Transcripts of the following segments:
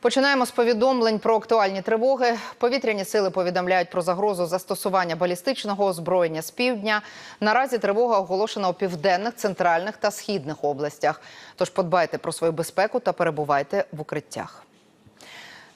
Починаємо з повідомлень про актуальні тривоги. Повітряні сили повідомляють про загрозу застосування балістичного озброєння з півдня. Наразі тривога оголошена у південних, центральних та східних областях. Тож подбайте про свою безпеку та перебувайте в укриттях.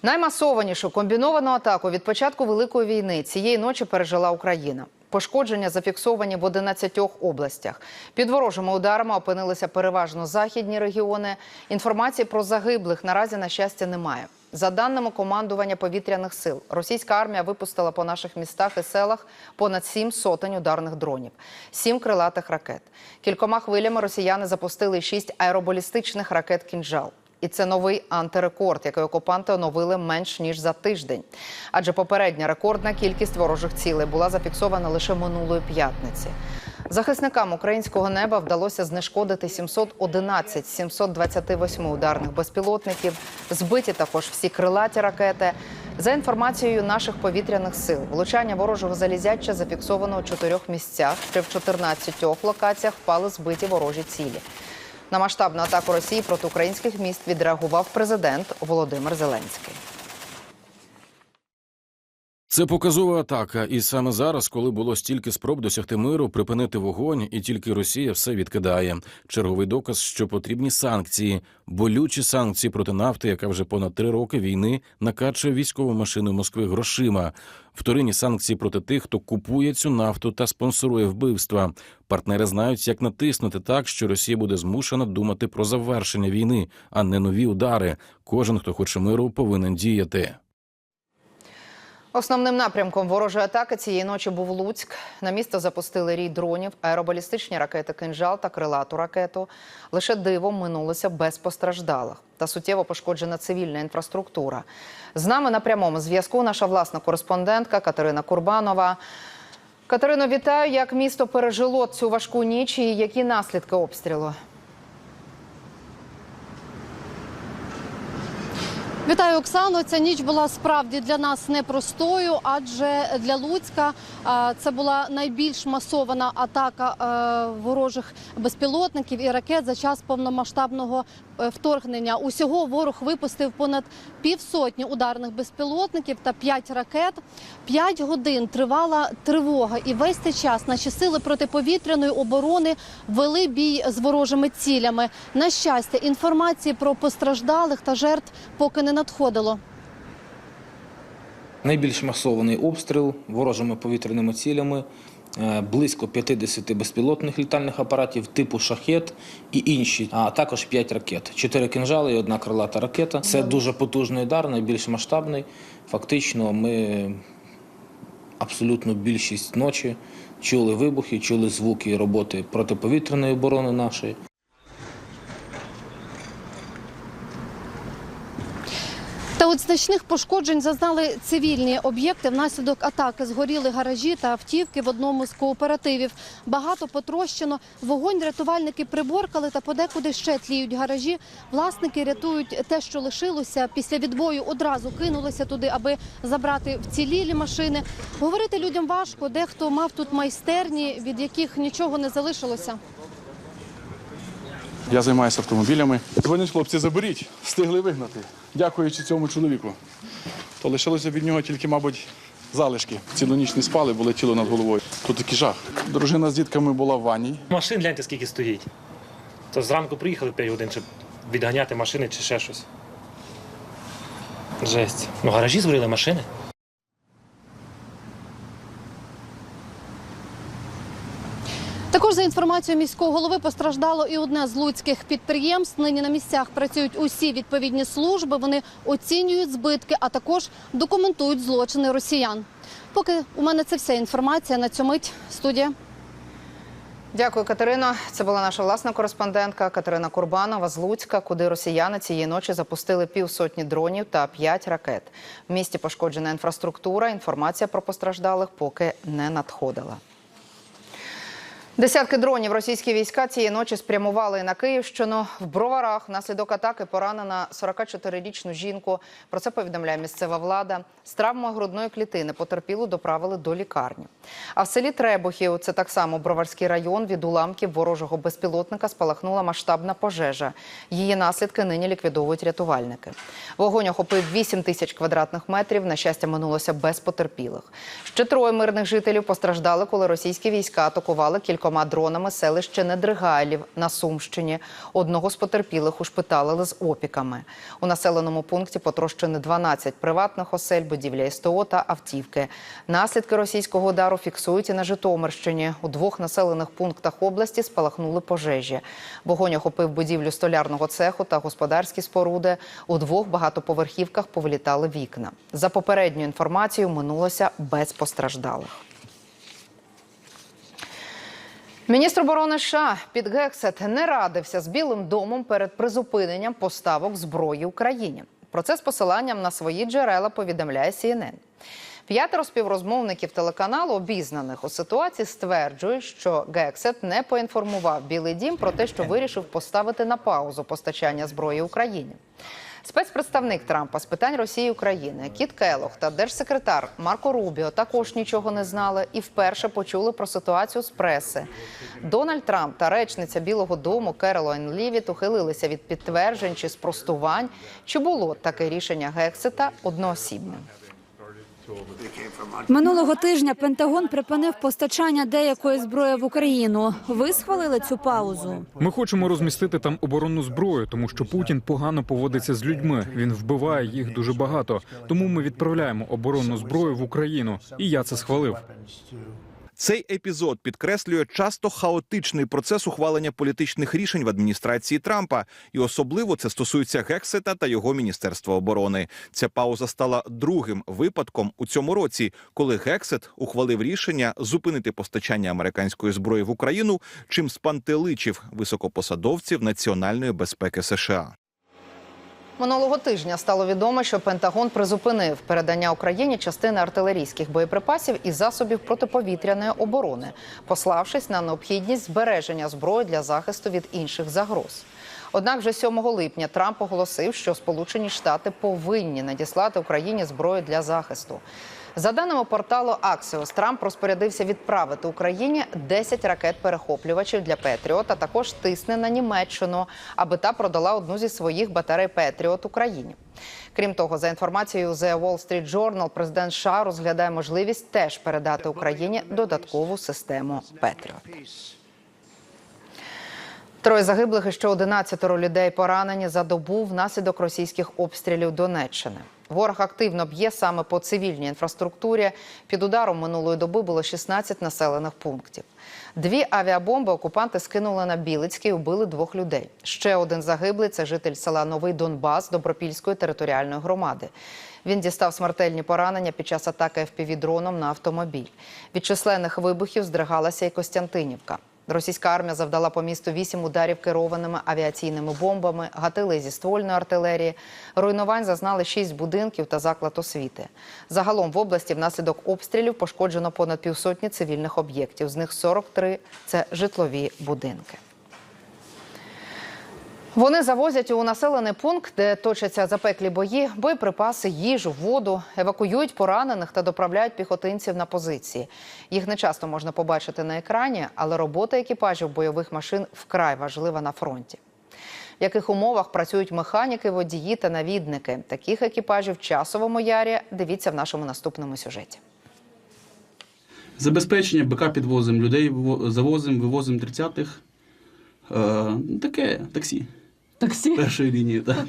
Наймасованішу комбіновану атаку від початку великої війни цієї ночі пережила Україна. Пошкодження зафіксовані в 11 областях. Під ворожими ударами опинилися переважно західні регіони. Інформації про загиблих наразі на щастя немає. За даними командування повітряних сил, російська армія випустила по наших містах і селах понад сім сотень ударних дронів, сім крилатих ракет. Кількома хвилями росіяни запустили шість аеробалістичних ракет «Кінжал». І це новий антирекорд, який окупанти оновили менш ніж за тиждень. Адже попередня рекордна кількість ворожих цілей була зафіксована лише минулої п'ятниці. Захисникам українського неба вдалося знешкодити 711 з 728 ударних безпілотників. Збиті також всі крилаті ракети. За інформацією наших повітряних сил, влучання ворожого залізяча зафіксовано у чотирьох місцях. Ще в 14 локаціях впали збиті ворожі цілі. На масштабну атаку Росії проти українських міст відреагував президент Володимир Зеленський. Це показова атака, і саме зараз, коли було стільки спроб досягти миру, припинити вогонь, і тільки Росія все відкидає. Черговий доказ, що потрібні санкції, болючі санкції проти нафти, яка вже понад три роки війни накачує військову машину Москви грошима. Вторинні санкції проти тих, хто купує цю нафту та спонсорує вбивства. Партнери знають, як натиснути так, що Росія буде змушена думати про завершення війни, а не нові удари. Кожен, хто хоче миру, повинен діяти. Основним напрямком ворожої атаки цієї ночі був Луцьк. На місто запустили рій дронів, аеробалістичні ракети «Кинжал» та крилату ракету. Лише дивом минулося без постраждалих та суттєво пошкоджена цивільна інфраструктура. З нами на прямому зв'язку наша власна кореспондентка Катерина Курбанова. Катерино, вітаю. Як місто пережило цю важку ніч і які наслідки обстрілу? Вітаю, Оксано. Ця ніч була справді для нас непростою, адже для Луцька це була найбільш масована атака ворожих безпілотників і ракет за час повномасштабного е, вторгнення. Усього ворог випустив понад півсотні ударних безпілотників та п'ять ракет. П'ять годин тривала тривога, і весь цей час наші сили протиповітряної оборони вели бій з ворожими цілями. На щастя, інформації про постраждалих та жертв поки не надходило. Найбільш масований обстріл ворожими повітряними цілями. Е, Близько 50 безпілотних літальних апаратів типу шахет і інші, а також 5 ракет. Чотири кинжали і одна крилата ракета. Це дуже потужний удар, найбільш масштабний. Фактично, ми абсолютно більшість ночі чули вибухи, чули звуки роботи протиповітряної оборони нашої. От значних пошкоджень зазнали цивільні об'єкти. Внаслідок атаки згоріли гаражі та автівки в одному з кооперативів. Багато потрощено. Вогонь рятувальники приборкали та подекуди ще тліють гаражі. Власники рятують те, що лишилося. Після відбою одразу кинулися туди, аби забрати вцілілі машини. Говорити людям важко. Дехто мав тут майстерні, від яких нічого не залишилося. Я займаюся автомобілями. Дзвонять хлопці, заберіть, встигли вигнати. Дякуючи цьому чоловіку. То лишилося від нього тільки, мабуть, залишки. Цілу ніч не спали, було тіло над головою. Тут такий жах. Дружина з дітками була в ванні. Машин гляньте, скільки стоїть. То зранку приїхали 5 годин, щоб відганяти машини чи ще щось. Жесть. Ну, гаражі згоріли машини. Також за інформацією міського голови постраждало і одне з луцьких підприємств. Нині на місцях працюють усі відповідні служби. Вони оцінюють збитки, а також документують злочини росіян. Поки у мене це вся інформація на цю мить. Студія. Дякую, Катерино. Це була наша власна кореспондентка Катерина Курбанова з Луцька, куди росіяни цієї ночі запустили півсотні дронів та п'ять ракет. В місті пошкоджена інфраструктура. Інформація про постраждалих поки не надходила. Десятки дронів російські війська цієї ночі спрямували на Київщину. В броварах внаслідок атаки поранена 44-річну жінку. Про це повідомляє місцева влада. З травмою грудної клітини потерпілу доправили до лікарні. А в селі Требухів, це так само Броварський район, від уламків ворожого безпілотника спалахнула масштабна пожежа. Її наслідки нині ліквідовують рятувальники. Вогонь охопив 8 тисяч квадратних метрів. На щастя, минулося без потерпілих. Ще троє мирних жителів постраждали, коли російські війська атакували кількома дронами селище Недригайлів на Сумщині. Одного з потерпілих ушпиталили з опіками. У населеному пункті потрощені 12 приватних осель, будівля СТО та автівки. Наслідки російського удару фіксують і на Житомирщині. У двох населених пунктах області спалахнули пожежі. Вогонь охопив будівлю столярного цеху та господарські споруди. У двох багатоповерхівках повилітали вікна. За попередньою інформацією, минулося без постраждалих. Міністр оборони США Піт Гексет не радився з Білим домом перед призупиненням поставок зброї Україні. Про це з посиланням на свої джерела повідомляє CNN. П'ятеро співрозмовників телеканалу, обізнаних у ситуації, стверджують, що Гексет не поінформував Білий Дім про те, що вирішив поставити на паузу постачання зброї Україні. Спецпредставник Трампа з питань Росії України Кіт Келох та держсекретар Марко Рубіо також нічого не знали і вперше почули про ситуацію з преси. Дональд Трамп та речниця Білого Дому Керолайн Лівіт ухилилися від підтверджень чи спростувань, чи було таке рішення гексита одноосібним. Минулого тижня Пентагон припинив постачання деякої зброї в Україну. Ви схвалили цю паузу. Ми хочемо розмістити там оборонну зброю, тому що Путін погано поводиться з людьми. Він вбиває їх дуже багато. Тому ми відправляємо оборонну зброю в Україну. І я це схвалив. Цей епізод підкреслює часто хаотичний процес ухвалення політичних рішень в адміністрації Трампа, і особливо це стосується Гексета та його міністерства оборони. Ця пауза стала другим випадком у цьому році, коли Гексет ухвалив рішення зупинити постачання американської зброї в Україну, чим спантеличив високопосадовців національної безпеки США. Минулого тижня стало відомо, що Пентагон призупинив передання Україні частини артилерійських боєприпасів і засобів протиповітряної оборони, пославшись на необхідність збереження зброї для захисту від інших загроз. Однак, вже 7 липня Трамп оголосив, що Сполучені Штати повинні надіслати Україні зброю для захисту. За даними порталу Axios, Трамп розпорядився відправити Україні 10 ракет-перехоплювачів для Петріот, а також тисне на Німеччину, аби та продала одну зі своїх батарей Петріот Україні. Крім того, за інформацією The Wall Street Journal, президент США розглядає можливість теж передати Україні додаткову систему Петріот. Троє загиблих і ще 11 людей поранені за добу внаслідок російських обстрілів Донеччини. Ворог активно б'є саме по цивільній інфраструктурі. Під ударом минулої доби було 16 населених пунктів. Дві авіабомби окупанти скинули на Білицький і вбили двох людей. Ще один загиблий це житель села Новий Донбас Добропільської територіальної громади. Він дістав смертельні поранення під час атаки ФПВ-дроном на автомобіль. Від численних вибухів здригалася і Костянтинівка. Російська армія завдала по місту вісім ударів керованими авіаційними бомбами, гатили зі ствольної артилерії. Руйнувань зазнали шість будинків та заклад освіти. Загалом в області внаслідок обстрілів пошкоджено понад півсотні цивільних об'єктів. З них 43 – це житлові будинки. Вони завозять у населений пункт, де точаться запеклі бої, боєприпаси, їжу, воду, евакуюють поранених та доправляють піхотинців на позиції. Їх не часто можна побачити на екрані, але робота екіпажів бойових машин вкрай важлива на фронті. В яких умовах працюють механіки, водії та навідники таких екіпажів в часовому ярі? Дивіться в нашому наступному сюжеті. Забезпечення БК підвозимо, людей завозимо, вивозимо 30-х. Е, таке таксі Таксі. першої лінії. Так.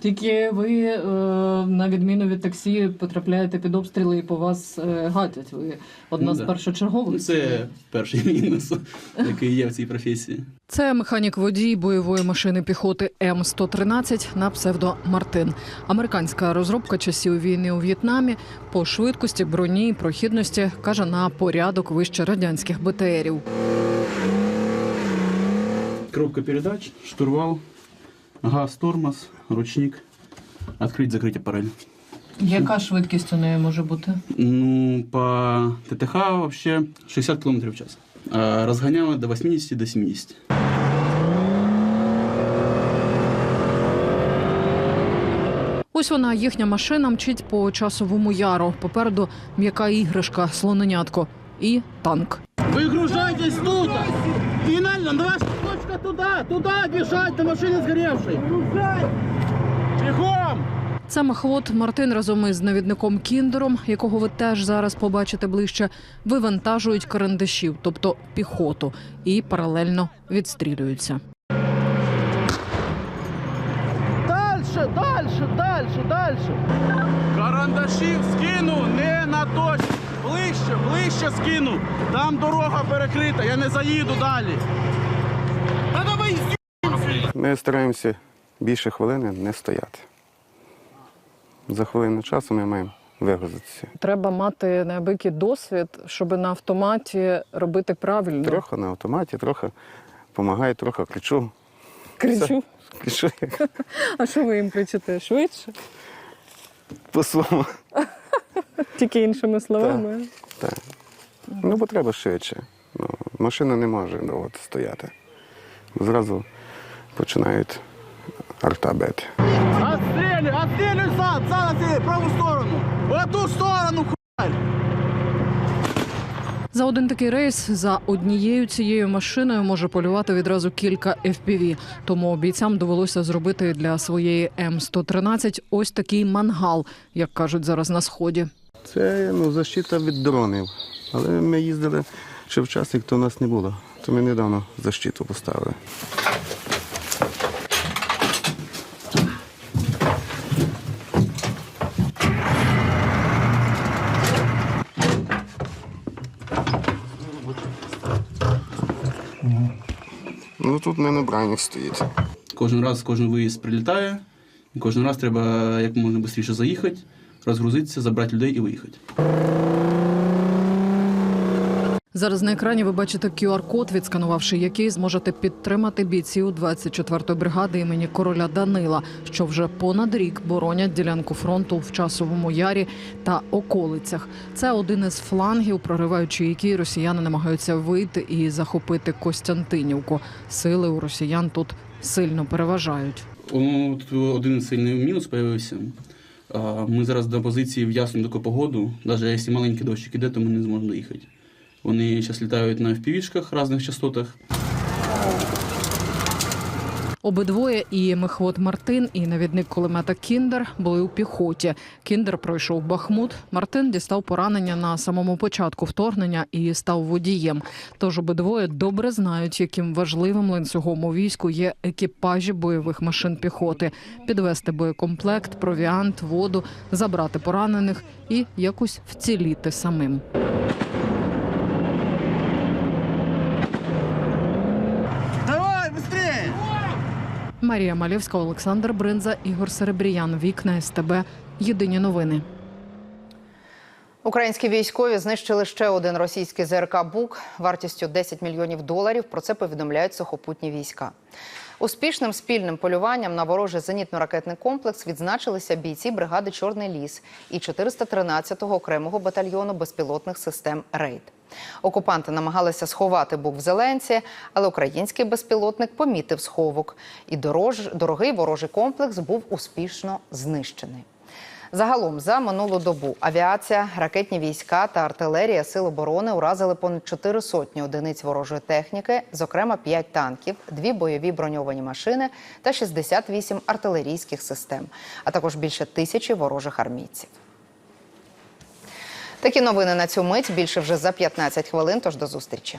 Тільки ви, е, на відміну від таксі, потрапляєте під обстріли і по вас е, гатять. Ви одна Ну, з да. першочергових. Це перший мінус, який є в цій професії. Це механік-водій бойової машини піхоти М113 на псевдо Мартин. Американська розробка часів війни у В'єтнамі по швидкості, броні і прохідності каже на порядок вище радянських БТРів. Коробка передач, штурвал, газ, тормоз, ручник, відкрити, закрити апарель. Яка швидкість у неї може бути? Ну, по ТТХ вообще 60 км в час. Розганяли до 80 до 70. Ось вона, їхня машина, мчить по часовому яру. Попереду м'яка іграшка, слоненятко і танк. Выгружайтесь тут! Финально, на точка туда! Туда бежать на машине сгоревшей! Бегом! Це Махвод Мартин разом із навідником Кіндером, якого ви теж зараз побачите ближче, вивантажують карандашів, тобто піхоту, і паралельно відстрілюються. Дальше, дальше, дальше, дальше! Карандашів скину не на точку! Ближче, ближче скину! Там дорога перекрита, я не заїду далі! Ми стараємося більше хвилини не стояти. За хвилину часу ми маємо вигрузитися. Треба мати неабиякий досвід, щоб на автоматі робити правильно. Трохи на автоматі, трохи допомагаю, трохи кричу. Кричу. Кричу А що ви їм кричите? Швидше? по-своєму. Тільки іншими словами? Так. Ну, бо треба швидше. Ну, машина не може довго стояти. Зразу починають арта бити. Отстрелю, отстрелю зад, зад отстрелю, праву сторону! В эту сторону, хуй! За один такий рейс за однією цією машиною може полювати відразу кілька FPV. Тому бійцям довелося зробити для своєї М113 ось такий мангал, як кажуть зараз на сході. Це ну, защита від дронів. Але ми їздили ще в час, як то у нас не було. То ми недавно защиту поставили. Тут не на бранях стоїть. Кожен раз, кожен виїзд прилітає, і кожен раз треба як можна швидше заїхати, розгрузитися, забрати людей і виїхати. Зараз на екрані ви бачите QR-код, відсканувавши який зможете підтримати бійців 24-ї бригади імені короля Данила, що вже понад рік боронять ділянку фронту в часовому ярі та околицях. Це один із флангів, прориваючи які росіяни намагаються вийти і захопити Костянтинівку. Сили у росіян тут сильно переважають. Один сильний мінус з'явився. Ми зараз до позиції в ясну таку погоду, навіть якщо маленький дощик іде, то ми не зможемо доїхати. Вони зараз літають на впівішках різних частотах. Обидвоє і Мехвод Мартин, і навідник кулемета Кіндер були у піхоті. Кіндер пройшов Бахмут. Мартин дістав поранення на самому початку вторгнення і став водієм. Тож обидвоє добре знають, яким важливим ланцюгом у війську є екіпажі бойових машин піхоти, підвести боєкомплект, провіант, воду, забрати поранених і якось вціліти самим. Давай, быстрее! Марія Малєвська, Олександр Бринза, Ігор Серебріян. Вікна СТБ. Єдині новини. Українські військові знищили ще один російський ЗРК Бук вартістю 10 мільйонів доларів. Про це повідомляють сухопутні війська. Успішним спільним полюванням на ворожий зенітно-ракетний комплекс відзначилися бійці бригади Чорний ліс і 413-го окремого батальйону безпілотних систем Рейд. Окупанти намагалися сховати бук в Зеленці, але український безпілотник помітив сховок, і дорож... дорогий ворожий комплекс був успішно знищений. Загалом за минулу добу авіація, ракетні війська та артилерія Сил оборони уразили понад 4 сотні одиниць ворожої техніки, зокрема 5 танків, дві бойові броньовані машини та 68 артилерійських систем, а також більше тисячі ворожих армійців. Такі новини на цю мить більше вже за 15 хвилин. Тож до зустрічі.